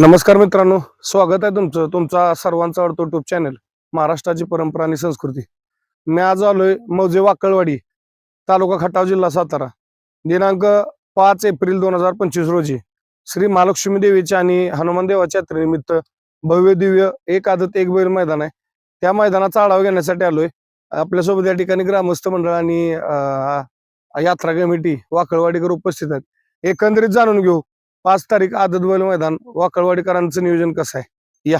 नमस्कार मित्रांनो स्वागत आहे तुमचं तुमचा सर्वांचा आवडतो युट्यूब चॅनल महाराष्ट्राची परंपरा आणि संस्कृती. मी आज आलोय मौजे वाकळवाडी तालुका खटाव जिल्हा सातारा. दिनांक पाच एप्रिल दोन हजार पंचवीस रोजी श्री महालक्ष्मी देवीच्या आणि हनुमान देवाच्या यात्रेनिमित्त भव्य दिव्य एक आदत एक बैल मैदान आहे. त्या मैदानाचा आढावा घेण्यासाठी आलोय. आपल्यासोबत या ठिकाणी ग्रामस्थ मंडळ आणि यात्रा कमिटी वाकळवाडीकर उपस्थित आहेत. एकंदरीत जाणून घेऊ पाच तारीख आदत बैल मैदान वाकळवाडीकरांचं नियोजन कसं आहे? या.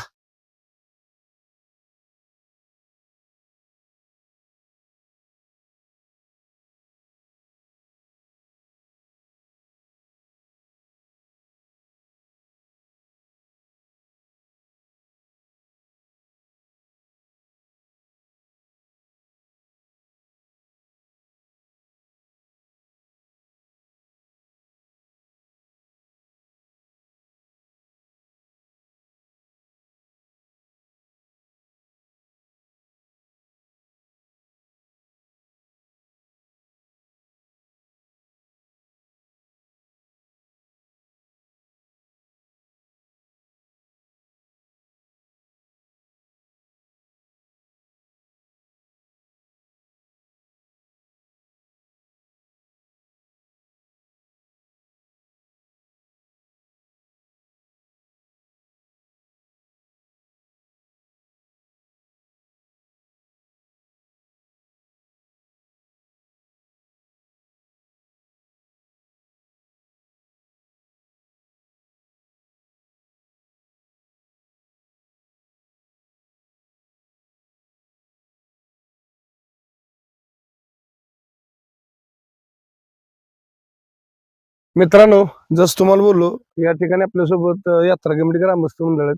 मित्रांनो जस तुम्हाला बोललो या ठिकाणी आपल्यासोबत यात्रा कमिटी ग्रामस्थ मंडळ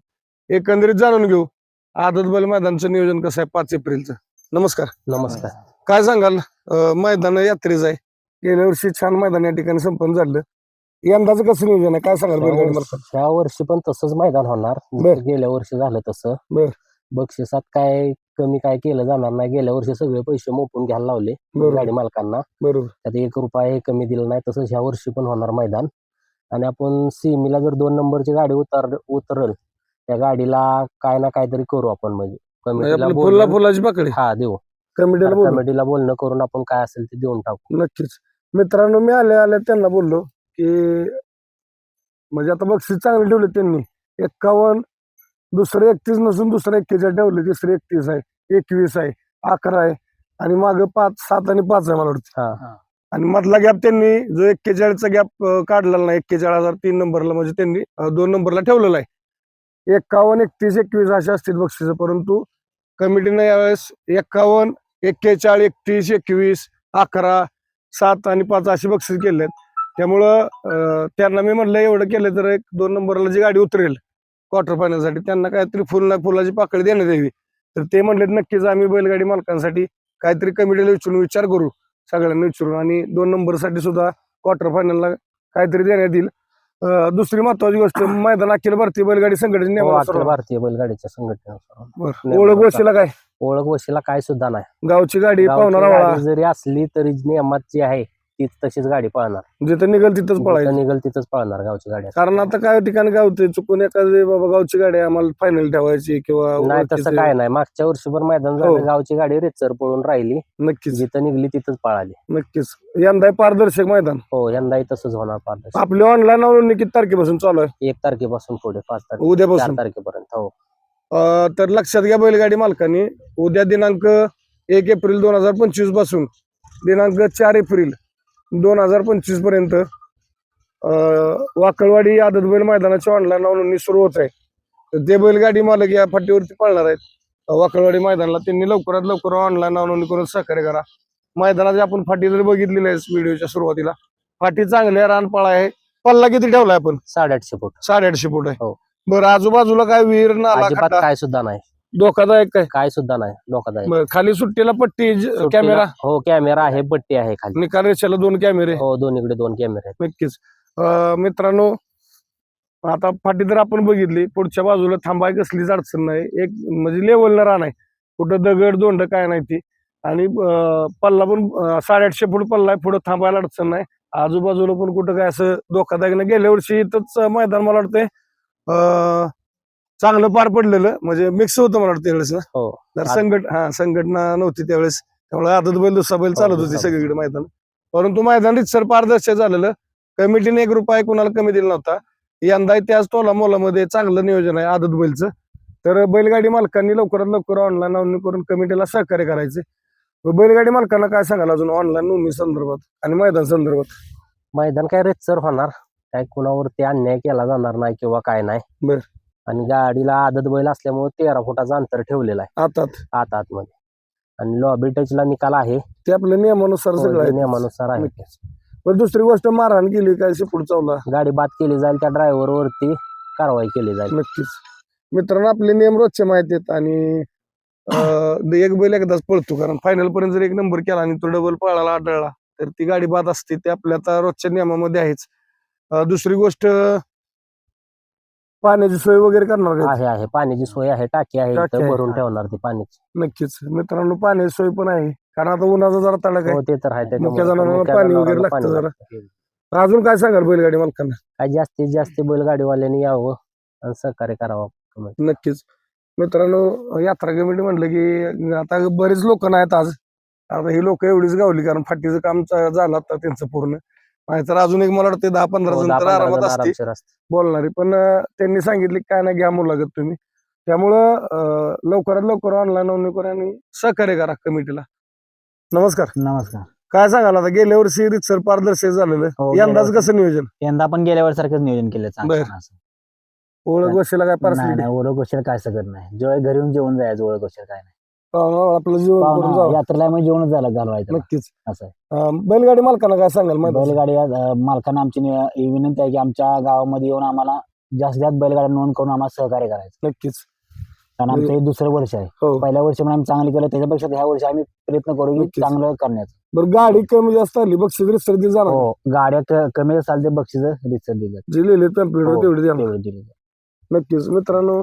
एकंदरीत जाणून घेऊ आदत बैल मैदानचं नियोजन कसं आहे पाच एप्रिलचं. नमस्कार. नमस्कार. काय सांगाल मैदान यात्रेचं आहे. गेल्या वर्षी छान मैदान या ठिकाणी संपन्न झालं. यंदाचं कसं नियोजन आहे? काय सांगाल बैलगाडी ह्या वर्षी पण तसंच मैदान होणार. बर. गेल्या वर्षी झालं तसं. बर. बक्षिसात काय कमी काय केलं जाणार नाही. गेल्या वर्षी सगळे पैसे मोपून घ्यायला लावले बरोबर. गाडी मालकांना. बरोबर. त्यात एक रुपया कमी दिला नाही तसंच ह्या वर्षी पण होणार मैदान. आणि आपण सीमीला जर दोन नंबरची गाडी उतर उतरल त्या गाडीला काय ना काहीतरी करू आपण म्हणजे. म्हणजे कमिटीला आपली फुला बोलणं- फुलाची पकडे हा देऊ. कमिटीला बोलू. कमिटीला बोलणं करून आपण काय असेल ते देऊन टाकू. नक्कीच. मित्रांनो मी आले आले त्यांना बोललो की म्हणजे आता बक्षीस चांगले ठेवले त्यांनी. एक्कावन्न दुसरे एकतीस नसून दुसरे एक्केचाळीस ठेवले तिसरे एकतीस आहे. एकवीस आहे अकरा आहे आणि माग पाच सात आणि पाच आहे मला वाटतं. हा. आणि मधला गॅप त्यांनी जो एक्केचाळीसचा गॅप काढलेला नाही एक्केचाळीस हजार तीन नंबरला म्हणजे त्यांनी अं, दोन नंबरला ठेवलेला आहे. एक्कावन्न एकतीस एकवीस असे असतील बक्षीस परंतु कमिटीनं यावेळेस. एक्कावन्न एक्केचाळीस एकतीस एकवीस अकरा सात आणि पाच असे बक्षीस केले त्यामुळं अं, त्यांना मी म्हटलं एवढं केलं तर एक दोन नंबरला जी गाडी उतरेल क्वार्टर फायनलसाठी त्यांना काहीतरी फुल ना फुलाची पाकळी देण्यात यावी. तर ते म्हणले नक्कीच आम्ही बैलगाडी मालकांसाठी काहीतरी कमिटीला विचारून विचार करू सगळ्यांना विचारून आणि दोन नंबरसाठी सुद्धा क्वार्टर फायनलला काहीतरी देण्यात येईल. दुसरी महत्वाची गोष्ट मैदान अखिल भारतीय बैलगाडी संघटनेने हो, भारतीय बैलगाडीच्या बरं. ओळख वशीला काय? ओळख वशीला काय सुद्धा नाही. गावची गाडी गावची पाहुणा गाडी जरी असली तरी नियमात जी आहे तीच तशीच गाडी पळणार. जिथं निघेल तिथंच पळायचं. जिथं निघल तिथंच पळणार गावची गाडी. कारण आता काय ठिकाणी होते चुकून एखादी बाबा गावची गाडी आम्हाला फायनल ठेवायची किंवा नाही तसं ओळखीचे- काय नाही. मागच्या वर्षी पण मैदान हो. झालं गावची गाडी रेचर पळून राहिली. नक्कीच. जिथं निघली तिथंच पळाली. नक्कीच. यंदा आहे पारदर्शक मैदान. हो यंदाही तसंच होणार पारदर्शक. आपली ऑनलाईन नोंदणी किती तारखेपासून चालू आहे? एक तारखेपासून पुढे पाच तारखे चार उद्यापासून तारखेपर्यंत हो. अं, तर लक्षात घ्या बैलगाडी मालकांनी. उद्या दिनांक एक एप्रिल दोन हजार पंचवीसपासून दिनांक चार एप्रिल. दोन हजार पंचवीसपर्यंत अं, वाकळवाडी आदत बैल मैदानाची ऑनलाईन नोंदणी सुरू होत आहे. ते बैलगाडी मालक या फाटीवरती पळणार आहेत. वाकळवाडी मैदानाला त्यांनी लवकरात लवकर ऑनलाईन नोंदणी करून सहकार्य करा. मैदानाची आपण फाटी जर बघितलेली आहे व्हिडिओच्या सुरुवातीला फाटी चांगली आहे रानपाळा आहे. पल्ला किती ठेवलाय आपण? साडेआठशे फूट. साडेआठशे फूट आहे. हो. बरं आजूबाजूला काय विहीर नाला काय सुद्धा नाही. धोकादायक काय? काय सुद्धा नाही धोकादायक. बरं, खाली सुट्टीला पट्टी ज- सुट्टीला- कॅमेरा? हो कॅमेरा आहे बट्टी आहे खाली. निकाल रेषेला दोन कॅमेरे? हो दोन्हीकडे दोन कॅमेरे आहेत. नक्कीच. अं, मित्रांनो आता फाटी तर आपण बघितली पुढच्या बाजूला थांबाय कसलीच अडचण नाही. एक म्हणजे लेवल न राहणार कुठं दगड दोंड काय नाही ती. आणि अं, पल्ला पण अं, साडेआठशे फूट पल्ला आहे पुढं थांबायला अडचण नाही. आजूबाजूला पण कुठं काय असं धोकादायक नाही. गेल्या वर्षी इथंच मैदान मला वाटतंय अं, चांगलं पार पडलेलं म्हणजे मिक्स होतं मला वाटतं त्यावेळेस ना हो. संघट हा संघटना नव्हती त्यावेळेस त्यामुळे आदत बैल दुसरा बैल चालत होती. सगळीकडे मैदान. परंतु मैदान रितसर पारदर्शक झालेलं कमिटीने एक रुपया कुणाला कमी दिला नव्हता. यंदा त्याच तोला मोलामध्ये चांगलं नियोजन आहे आदत बैलचं. तर बैलगाडी मालकांनी लवकरात लवकर ऑनलाईन नोंदणी करून कमिटीला सहकार्य करायचे. बैलगाडी मालकांना काय सांगाल अजून ऑनलाईन नोंदणी संदर्भात आणि मैदान संदर्भात? मैदान काय रेतसर होणार? काय कुणावरती अन्याय केला जाणार नाही किंवा काय नाही? बर. आणि गाडीला आदत बैल असल्यामुळे तेरा फुटाचं अंतर ठेवलेलं आहे. आता आत आतमध्ये आणि लॉबी टचला निकाल आहे. ते आपल्या नियमानुसार सगळं हो, आहे. नियमानुसार आहे. पण दुसरी गोष्ट मारहाण केली काय शेपूट चावला? गाडी बाद केली जाईल त्या ड्रायव्हर वरती कारवाई केली जाईल. नक्कीच. मित्रांनो आपले नियम रोजचे माहिती आहेत आणि अं, एक बैल एकदाच पळतो. कारण फायनल पर्यंत जर एक नंबर केला आणि तो डबल पळाला आढळला तर ती गाडी बाद असते. ते आपल्या आता रोजच्या नियमामध्ये आहेच. अं, दुसरी गोष्ट पाण्याची सोय वगैरे करणार का आहे आहे. पाण्याची सोय आहे टाकी आहे टाकी इथं आहे, भरून. ठेवणार ती पाण्याची. नक्कीच. मित्रांनो पाण्याची सोय पण आहे. कारण आता उन्हाचा जरा तडाख हो ते तर आहे. त्याच्यामुळे जनावरांना पाणी वगैरे जनावरांना लागतं पाणी जरा. लागतं. आहे अजून काय सांगाल बैलगाडी मालकांना? काय जास्तीत जास्त बैलगाडीवाल्यांनी यावं आणि सहकार्य करावं. नक्कीच. मित्रांनो यात्रा कमिटी म्हटलं की आता बरेच लोक नाहीत आज. आता ही लोक एवढीच गावली कारण फाटीचं काम चा- झालं आता त्यांचं पूर्ण. नाहीतर अजून एक मला वाटतं दहा पंधरा हो, जण तर आरामात असते. बोलणारी. पण त्यांनी सांगितले काय नाही घ्या मुलाखत तुम्ही. त्यामुळं लवकरात लवकर ऑनलाईन नोंदणी करा आणि सहकार्य करा कमिटीला नमस्कार. नमस्कार. काय सांगाल आता? गेल्या वर्षी रितसर पारदर्शक झालेलं. हो, यंदाच. कसं नियोजन? यंदा आपण गेल्या वर्षासारखंच नियोजन केलं. ओळख. गोष्टीला काय ओळख गोष्टी काय सगळं नाही. जेव्हा घरी येऊन जेवण जायचं ओळख गोष्टी काय नाही. आपलं जीवन करून पाहुणा जावं. यात्रेला मग जेवणच झालं घालवायचं. नक्कीच. असं आहे. अं, बैलगाडी मालकांना काय सांगाल माहिती आहे? बैलगाडी अं, मालकांना आमची नि- ही विनंती आहे की आमच्या गावामध्ये येऊन आम्हाला जास्तीत जास्त बैलगाड्या नोंद करून आम्हाला सहकार्य करायचं. नक्कीच. कारण आमचं हे दुसरं वर्ष आहे. हो. पहिल्या वर्षी पण आम्ही चांगलं केलं त्याच्यापेक्षा ह्या वर्षी आम्ही प्रयत्न करू की नक्कीच. चांगलं करण्याचं. बरं गाडी कमी जास्त आली बक्षीस रितसर दिली जाणार. हो गाड्या क- कमी चालते बक्षीस रितसर दिलं जी लिहिले पॅम्पलेट हो. तेवढी देणार. तेवढं दिलं नक्कीच. मित्रांनो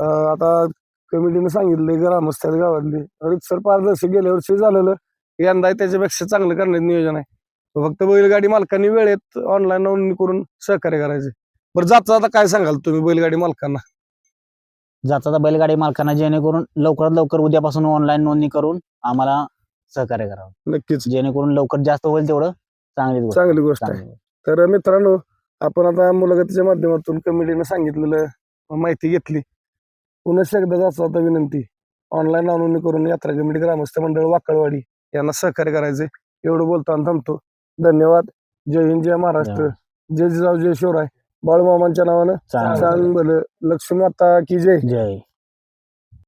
अं, आता कमिटीने सांगितले ग्रामस्थ आहेत गावातली. रितसर पारदर्शक गेल्या वर्षी झालेलं. यंदा त्याच्यापेक्षा चांगलं करण्याचं नियोजन आहे. फक्त बैलगाडी मालकांनी वेळेत ऑनलाईन नोंदणी करून सहकार्य करायचे. बरं जाता आता काय सांगाल तुम्ही बैलगाडी मालकांना? जाता बैलगाडी मालकांना जेणेकरून लवकरात लवकर उद्यापासून ऑनलाईन नोंदणी करून आम्हाला सहकार्य करावं. नक्कीच. जेणेकरून लवकर जास्त होईल तेवढं चांगली चांगली गोष्ट आहे. तर मित्रांनो आपण आता मुलाखतीच्या माध्यमातून कमिटीने सांगितलेलं माहिती घेतली. पुन्हा एकदा आता विनंती. ऑनलाईन नोंदणी करून यात्रा कमिटी ग्रामस्थ मंडळ वाकळवाडी यांना सहकार्य करायचे एवढं बोलताना थांबतो. धन्यवाद. जय हिंद जय महाराष्ट्र. जय जिजाऊ जय शिवराय. बाळूमामांच्या नावानं. चांगलं. लक्ष्मी आता की जय. जय.